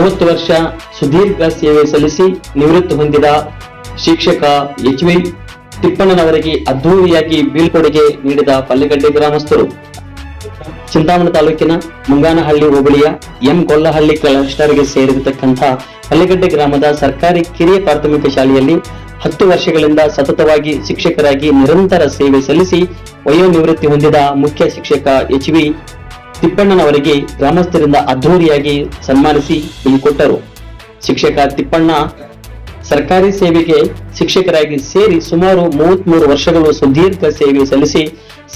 ಮೂವತ್ತು ವರ್ಷ ಸುದೀರ್ಘ ಸೇವೆ ಸಲ್ಲಿಸಿ ನಿವೃತ್ತಿ ಹೊಂದಿದ ಶಿಕ್ಷಕ ಎಚ್ ವಿ ತಿಪ್ಪಣ್ಣನವರಿಗೆ ಅದ್ಧೂರಿಯಾಗಿ ಬೀಳ್ಕೊಡುಗೆ ನೀಡಿದ ಪಲ್ಲೆಗಡ್ಡೆ ಗ್ರಾಮಸ್ಥರು. ಚಿಂತಾಮಣಿ ತಾಲೂಕಿನ ಮುಂಗಾನಹಳ್ಳಿ ಹೋಬಳಿಯ ಎಂ ಕೊಲ್ಲಹಳ್ಳಿ ಕ್ಲಸ್ಟರ್ಗೆ ಸೇರಿರತಕ್ಕಂಥ ಪಲ್ಲೆಗಡ್ಡೆ ಗ್ರಾಮದ ಸರ್ಕಾರಿ ಕಿರಿಯ ಪ್ರಾಥಮಿಕ ಶಾಲೆಯಲ್ಲಿ ಹತ್ತು ವರ್ಷಗಳಿಂದ ಸತತವಾಗಿ ಶಿಕ್ಷಕರಾಗಿ ನಿರಂತರ ಸೇವೆ ಸಲ್ಲಿಸಿ ವಯೋನಿವೃತ್ತಿ ಹೊಂದಿದ ಮುಖ್ಯ ಶಿಕ್ಷಕ ಎಚ್ ವಿ ತಿಪ್ಪಣ್ಣನವರಿಗೆ ಗ್ರಾಮಸ್ಥರಿಂದ ಅದ್ಧೂರಿಯಾಗಿ ಸನ್ಮಾನಿಸಿ ಬೀಳ್ಕೊಟ್ಟರು ಶಿಕ್ಷಕ ತಿಪ್ಪಣ್ಣ ಸರ್ಕಾರಿ ಸೇವೆಗೆ ಶಿಕ್ಷಕರಾಗಿ ಸೇರಿ ಸುಮಾರು ಮೂವತ್ಮೂರು ವರ್ಷಗಳು ಸುದೀರ್ಘ ಸೇವೆ ಸಲ್ಲಿಸಿ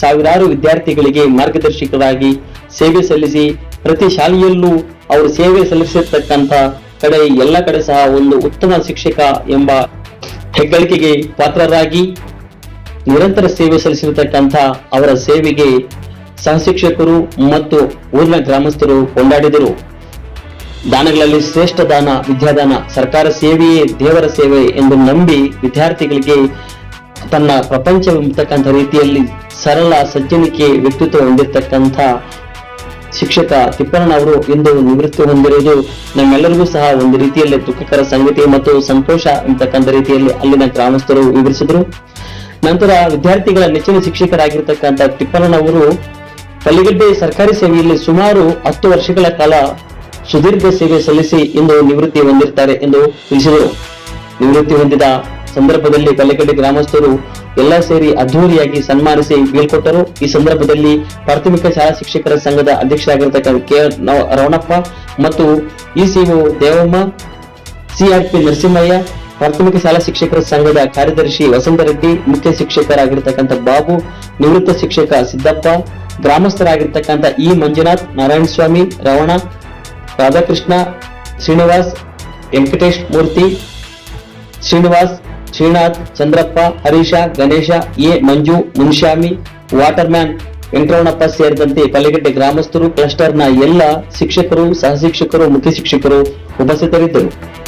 ಸಾವಿರಾರು ವಿದ್ಯಾರ್ಥಿಗಳಿಗೆ ಮಾರ್ಗದರ್ಶಕರಾಗಿ ಸೇವೆ ಸಲ್ಲಿಸಿ ಪ್ರತಿ ಶಾಲೆಯಲ್ಲೂ ಅವರು ಸೇವೆ ಸಲ್ಲಿಸಿರ್ತಕ್ಕಂಥ ಕಡೆ ಎಲ್ಲ ಕಡೆ ಸಹ ಒಂದು ಉತ್ತಮ ಶಿಕ್ಷಕ ಎಂಬ ಹೆಗ್ಗಳಿಕೆಗೆ ಪಾತ್ರರಾಗಿ ನಿರಂತರ ಸೇವೆ ಸಲ್ಲಿಸಿರತಕ್ಕಂಥ ಅವರ ಸೇವೆಗೆ ಸಹಶಿಕ್ಷಕರು ಮತ್ತು ಊರಿನ ಗ್ರಾಮಸ್ಥರು ಕೊಂಡಾಡಿದರು. ದಾನಗಳಲ್ಲಿ ಶ್ರೇಷ್ಠ ದಾನ, ವಿದ್ಯಾದಾನ, ಸರ್ಕಾರ ಸೇವೆಯೇ ದೇವರ ಸೇವೆ ಎಂದು ನಂಬಿ ವಿದ್ಯಾರ್ಥಿಗಳಿಗೆ ತನ್ನ ಪ್ರಪಂಚವೆಂಬತಕ್ಕಂಥ ರೀತಿಯಲ್ಲಿ ಸರಳ ಸಜ್ಜನಿಕೆ ವ್ಯಕ್ತಿತ್ವ ಹೊಂದಿರತಕ್ಕಂಥ ಶಿಕ್ಷಕ ತಿಪ್ಪಣ್ಣನವರು ಇಂದು ನಿವೃತ್ತಿ ಹೊಂದಿರುವುದು ನಮ್ಮೆಲ್ಲರಿಗೂ ಸಹ ಒಂದು ರೀತಿಯಲ್ಲಿ ದುಃಖಕರ ಸಂಗತಿ ಮತ್ತು ಸಂತೋಷ ಎಂಬತಕ್ಕಂಥ ರೀತಿಯಲ್ಲಿ ಅಲ್ಲಿನ ಗ್ರಾಮಸ್ಥರು ವಿವರಿಸಿದರು. ನಂತರ ವಿದ್ಯಾರ್ಥಿಗಳ ನೆಚ್ಚಿನ ಶಿಕ್ಷಕರಾಗಿರ್ತಕ್ಕಂಥ ತಿಪ್ಪಣ್ಣನವರು ಪಲ್ಲಿಗಡ್ಡೆ ಸರ್ಕಾರಿ ಸೇವೆಯಲ್ಲಿ ಸುಮಾರು ಹತ್ತು ವರ್ಷಗಳ ಕಾಲ ಸುದೀರ್ಘ ಸೇವೆ ಸಲ್ಲಿಸಿ ಇಂದು ನಿವೃತ್ತಿ ಹೊಂದಿರ್ತಾರೆ ಎಂದು ತಿಳಿಸಿದರು. ನಿವೃತ್ತಿ ಹೊಂದಿದ ಸಂದರ್ಭದಲ್ಲಿ ಕಲ್ಲಿಗಡ್ಡೆ ಗ್ರಾಮಸ್ಥರು ಎಲ್ಲ ಸೇರಿ ಅದ್ದೂರಿಯಾಗಿ ಸನ್ಮಾನಿಸಿ ಬೀಳ್ಕೊಟ್ಟರು. ಈ ಸಂದರ್ಭದಲ್ಲಿ ಪ್ರಾಥಮಿಕ ಶಾಲಾ ಶಿಕ್ಷಕರ ಸಂಘದ ಅಧ್ಯಕ್ಷರಾಗಿರ್ತಕ್ಕಂಥ ಕೆ ರವಣಪ್ಪ ಮತ್ತು ಇಸಿಒ ದೇವಮ್ಮ, ಸಿಆರ್ಪಿ ನರಸಿಂಹಯ್ಯ, ಪ್ರಾಥಮಿಕ ಶಾಲಾ ಶಿಕ್ಷಕರ ಸಂಘದ ಕಾರ್ಯದರ್ಶಿ ವಸಂತರೆಡ್ಡಿ ಮುಖ್ಯ ಶಿಕ್ಷಕರಾಗಿರ್ತಕ್ಕಂಥ ಬಾಬು, ನಿವೃತ್ತ ಶಿಕ್ಷಕ Siddappa ಗ್ರಾಮಸ್ಥರಾಗಿರ್ತಕ್ಕಂಥ E Manjunath, Narayana Swamy, Ravana, Radhakrishna, Srinivas, Venkatesh Murthy, Srinivas, Srinath, Chandrappa, Harish, Ganesh, A. Manju Munishami water man Venkataramanappa ಸೇರಿದಂತೆ ಪಲ್ಲಿಗಡ್ಡೆ ಗ್ರಾಮಸ್ಥರು, ಕ್ಲಸ್ಟರ್ನ ಎಲ್ಲ ಶಿಕ್ಷಕರು ಸಹಶಿಕ್ಷಕರು ಮುಖ್ಯ ಶಿಕ್ಷಕರು ಉಪಸ್ಥಿತರಿದ್ದರು.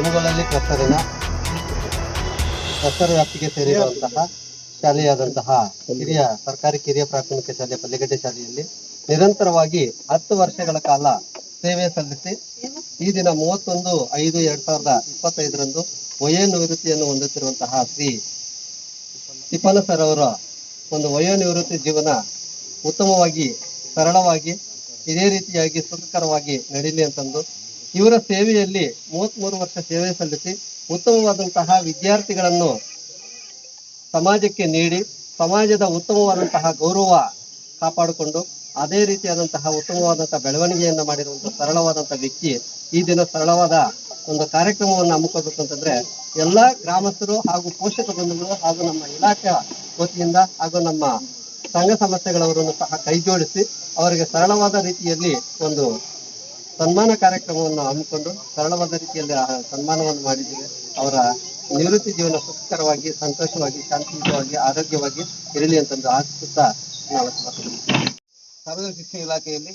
ಕೆಮುಗಳಲ್ಲಿ ಕ್ಲಸ್ಟರಿನ ಕ್ಲಸ್ಟರ್ ವ್ಯಾಪ್ತಿಗೆ ಸೇರಿರುವಂತಹ ಶಾಲೆಯಾದಂತಹ ಹಿರಿಯ, ಸರ್ಕಾರಿ ಕಿರಿಯ ಪ್ರಾಥಮಿಕ ಶಾಲೆ ಪಲ್ಲಿಗಡ್ಡೆ ಶಾಲೆಯಲ್ಲಿ ನಿರಂತರವಾಗಿ ಹತ್ತು ವರ್ಷಗಳ ಕಾಲ ಸೇವೆ ಸಲ್ಲಿಸಿ, ಈ ದಿನ ಮೂವತ್ತೊಂದು ಐದು ಎರಡ್ ಸಾವಿರದ ಇಪ್ಪತ್ತೈದರಂದು ವಯೋನಿವೃತ್ತಿಯನ್ನು ಹೊಂದುತ್ತಿರುವಂತಹ ಶ್ರೀ ತಿಪ್ಪನ ಸರ್ ಅವರ ಒಂದು ವಯೋನಿವೃತ್ತಿ ಜೀವನ ಉತ್ತಮವಾಗಿ, ಸರಳವಾಗಿ, ಇದೇ ರೀತಿಯಾಗಿ ಸುಖಕರವಾಗಿ ನಡೀಲಿ ಅಂತಂದು ಇವರ ಸೇವೆಯಲ್ಲಿ ಮೂವತ್ಮೂರು ವರ್ಷ ಸೇವೆ ಸಲ್ಲಿಸಿ ಉತ್ತಮವಾದಂತಹ ವಿದ್ಯಾರ್ಥಿಗಳನ್ನು ಸಮಾಜಕ್ಕೆ ನೀಡಿ ಸಮಾಜದ ಉತ್ತಮವಾದಂತಹ ಗೌರವ ಕಾಪಾಡಿಕೊಂಡು ಅದೇ ರೀತಿಯಾದಂತಹ ಉತ್ತಮವಾದಂತಹ ಬೆಳವಣಿಗೆಯನ್ನು ಮಾಡಿರುವಂತಹ ಸರಳವಾದಂತಹ ವ್ಯಕ್ತಿ ಈ ದಿನ ಸರಳವಾದ ಒಂದು ಕಾರ್ಯಕ್ರಮವನ್ನು ಹಮ್ಮಿಕೊಳ್ಬೇಕು ಅಂತಂದ್ರೆ ಎಲ್ಲ ಗ್ರಾಮಸ್ಥರು ಹಾಗೂ ಪೋಷಕ ಬಂಧುಗಳು ಹಾಗೂ ನಮ್ಮ ಇಲಾಖೆಯ ವತಿಯಿಂದ ಹಾಗೂ ನಮ್ಮ ಸಂಘ ಸಂಸ್ಥೆಗಳವರನ್ನು ಸಹ ಕೈಜೋಡಿಸಿ ಅವರಿಗೆ ಸರಳವಾದ ರೀತಿಯಲ್ಲಿ ಒಂದು ಸನ್ಮಾನ ಕಾರ್ಯಕ್ರಮವನ್ನು ಹಮ್ಮಿಕೊಂಡು ಸರಳವಾದ ರೀತಿಯಲ್ಲಿ ಸನ್ಮಾನವನ್ನು ಮಾಡಿದ್ದೇವೆ. ಅವರ ನಿವೃತ್ತಿ ಜೀವನ ಸುಖಕರವಾಗಿ, ಸಂತೋಷವಾಗಿ, ಶಾಂತಿಯುತವಾಗಿ, ಆರೋಗ್ಯವಾಗಿ ಇರಲಿ ಅಂತಂದು ಆಶಿಸುತ್ತಾ ನಾವು ಸಾರ್ವಜನಿಕ ಶಿಕ್ಷಣ ಇಲಾಖೆಯಲ್ಲಿ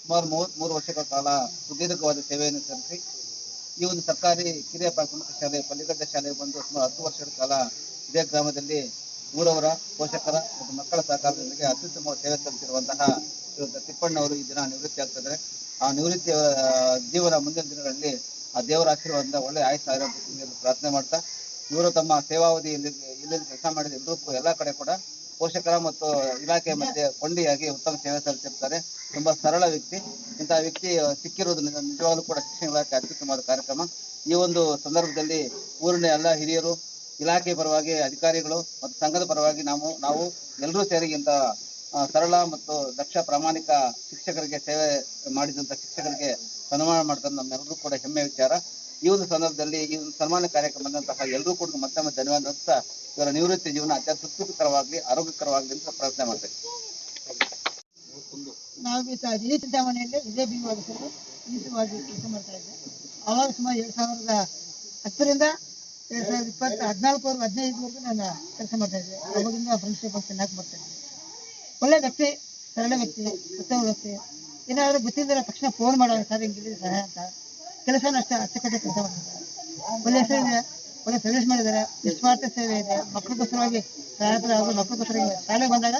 ಸುಮಾರು ಮೂವತ್ತ್ಮೂರು ವರ್ಷಗಳ ಕಾಲ ಸುದೀರ್ಘವಾದ ಸೇವೆಯನ್ನು ಸಲ್ಲಿಸಿ, ಈ ಒಂದು ಸರ್ಕಾರಿ ಕಿರಿಯ ಪ್ರಾಥಮಿಕ ಶಾಲೆ, ಪಲ್ಲಿಗಡ್ಡೆ ಶಾಲೆಗೆ ಬಂದು ಸುಮಾರು ಹತ್ತು ವರ್ಷಗಳ ಕಾಲ ಇದೇ ಗ್ರಾಮದಲ್ಲಿ ಊರವರ ಪೋಷಕರ ಮತ್ತು ಮಕ್ಕಳ ಸಹಕಾರದೊಂದಿಗೆ ಅತ್ಯುತ್ತಮ ಸೇವೆ ಸಲ್ಲಿಸಿರುವಂತಹ ತಿಪ್ಪಣ್ಣವರು ಈ ದಿನ ನಿವೃತ್ತಿ ಆಗ್ತಿದ್ದಾರೆ. ಆ ನಿವೃತ್ತಿ ಜೀವನ ಮುಂದಿನ ದಿನಗಳಲ್ಲಿ ಆ ದೇವರ ಆಶೀರ್ವಾದದಿಂದ ಒಳ್ಳೆ ಆಯುಷ್ ಆರೋಗ್ಯ ಪ್ರಾರ್ಥನೆ ಮಾಡ್ತಾ ಇವರು ತಮ್ಮ ಸೇವಾವಧಿಯಲ್ಲಿ ಇಲ್ಲಿ ಕೆಲಸ ಮಾಡಿದ ಎಲ್ಲರೂ ಎಲ್ಲ ಕಡೆ ಕೂಡ ಪೋಷಕರ ಮತ್ತು ಇಲಾಖೆ ಮಧ್ಯೆ ಕೊಂಡಿಯಾಗಿ ಉತ್ತಮ ಸೇವೆ ಸಲ್ಲಿಸಿರ್ತಾರೆ. ತುಂಬಾ ಸರಳ ವ್ಯಕ್ತಿ. ಇಂತಹ ವ್ಯಕ್ತಿ ಸಿಕ್ಕಿರೋದು ನಿಜವಾಗ್ಲೂ ಕೂಡ ಶಿಕ್ಷಣ ಇಲಾಖೆ ಅತ್ಯುತ್ತಮವಾದ ಕಾರ್ಯಕ್ರಮ. ಈ ಒಂದು ಸಂದರ್ಭದಲ್ಲಿ ಊರಿನ ಎಲ್ಲ ಹಿರಿಯರು ಇಲಾಖೆ ಪರವಾಗಿ ಅಧಿಕಾರಿಗಳು ಮತ್ತು ಸಂಘದ ಪರವಾಗಿ ನಾವು ನಾವು ಎಲ್ಲರೂ ಸೇರಿ ಆ, ಸರಳ ಮತ್ತು ದಕ್ಷ ಪ್ರಾಮಾಣಿಕ ಶಿಕ್ಷಕರಿಗೆ ಸೇವೆ ಮಾಡಿದಂತ ಶಿಕ್ಷಕರಿಗೆ ಸನ್ಮಾನ ಮಾಡ್ತಾರೆ ನಮ್ಮೆಲ್ಲರೂ ಕೂಡ ಹೆಮ್ಮೆ ವಿಚಾರ. ಈ ಒಂದು ಸಂದರ್ಭದಲ್ಲಿ ಈ ಒಂದು ಸನ್ಮಾನ ಕಾರ್ಯಕ್ರಮ ಬಂದಂತಹ ಎಲ್ಲರೂ ಕೂಡ ಮತ್ತೊಮ್ಮೆ ಧನ್ಯವಾದ ಅಂತ ಇವರ ನಿವೃತ್ತಿ ಜೀವನ ಅತ್ಯಂತ ಸುಖಕರವಾಗಲಿ, ಆರೋಗ್ಯಕರವಾಗಲಿ ಅಂತ ಪ್ರಾರ್ಥನೆ ಮಾಡ್ತೇವೆ ನಾವು ಅವಾಗ ಸುಮಾರು ಎರಡು ಸಾವಿರದ ಹತ್ತರಿಂದ ಎರಡ್ ಸಾವಿರದ ಇಪ್ಪತ್ತು ಹದಿನೈದು ಹದಿನೈದವರೆಗೂ ನಾನು ಕೆಲಸ ಮಾಡ್ತಾ ಇದ್ದೆ ಅವಾಗಿಂದ ಫ್ರೆಂಡ್ಶಿಪ್ ಚೆನ್ನಾಗಿ ಮಾಡ್ತಾ ಇದ್ದೆ ಒಳ್ಳೆ ವ್ಯಕ್ತಿ ಸರಳ ವ್ಯಕ್ತಿ ಉತ್ತಮ ವ್ಯಕ್ತಿ. ಏನಾದರೂ ಗೊತ್ತಿದ್ದರೆ ತಕ್ಷಣ ಫೋನ್ ಮಾಡೋಣ ಸರ್ ಹಿಂಗಿದ್ರೆ ಸಹಾಯ ಅಂತ. ಕೆಲಸ ಅಷ್ಟೇ ಅಚ್ಚುಕಟ್ಟೆ ಕೆಲಸ ಮಾಡಿದ್ದಾರೆ ಒಳ್ಳೆ ಹೆಸರಿದೆ ಒಳ್ಳೆ ಸರ್ವಿಸ್ ಮಾಡಿದ್ದಾರೆ. ನಿಸ್ವಾರ್ಥ ಸೇವೆ ಇದೆ. ಮಕ್ಕಳಿಗೋಸ್ಕರವಾಗಿ ಹಾಗೂ ಮಕ್ಕಳಿಗೋಸ್ಕರ ಶಾಲೆಗೆ ಬಂದಾಗ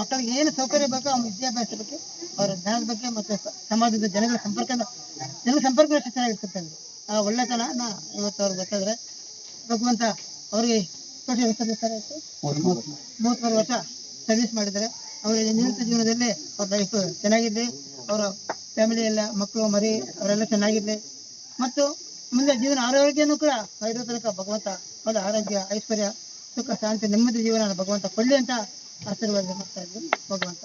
ಮಕ್ಕಳಿಗೆ ಏನು ಸೌಕರ್ಯ ಬೇಕೋ ಅವ್ನ ವಿದ್ಯಾಭ್ಯಾಸ ಬಗ್ಗೆ ಅವರ ಜ್ಞಾನದ ಬಗ್ಗೆ ಮತ್ತು ಸಮಾಜದ ಜನಗಳ ಸಂಪರ್ಕ ಜನರ ಸಂಪರ್ಕ ಎಷ್ಟು ಚೆನ್ನಾಗಿರ್ತದೆ ಆ ಒಳ್ಳೆತನ ನಾ ಇವತ್ತು ಅವ್ರಿಗೆ ಗೊತ್ತಾದ್ರೆ ಭಗವಂತ ಅವ್ರಿಗೆ ಮೂವತ್ಮೂರು ವರ್ಷ ಸರ್ವಿಸ್ ಮಾಡಿದ್ದಾರೆ. ಅವರ ನಿವೃತ್ತ ಜೀವನದಲ್ಲಿ ಅವ್ರ ಲೈಫ್ ಚೆನ್ನಾಗಿದೆ. ಅವರ ಫ್ಯಾಮಿಲಿ ಎಲ್ಲ, ಮಕ್ಕಳು, ಮರಿ, ಅವರೆಲ್ಲ ಚೆನ್ನಾಗಿದೆ. ಮತ್ತು ಮುಂದೆ ಜೀವನ ಆರೋಗ್ಯನೂ ಕೂಡ ಇರೋ ತನಕ ಭಗವಂತ ಅವರ ಆರೋಗ್ಯ, ಐಶ್ವರ್ಯ, ಸುಖ, ಶಾಂತಿ, ನೆಮ್ಮದಿ ಜೀವನ ಭಗವಂತ ಕೊಡ್ಲಿ ಅಂತ ಆಶೀರ್ವಾದ ಮಾಡ್ತಾ ಇದ್ರು ಭಗವಂತ.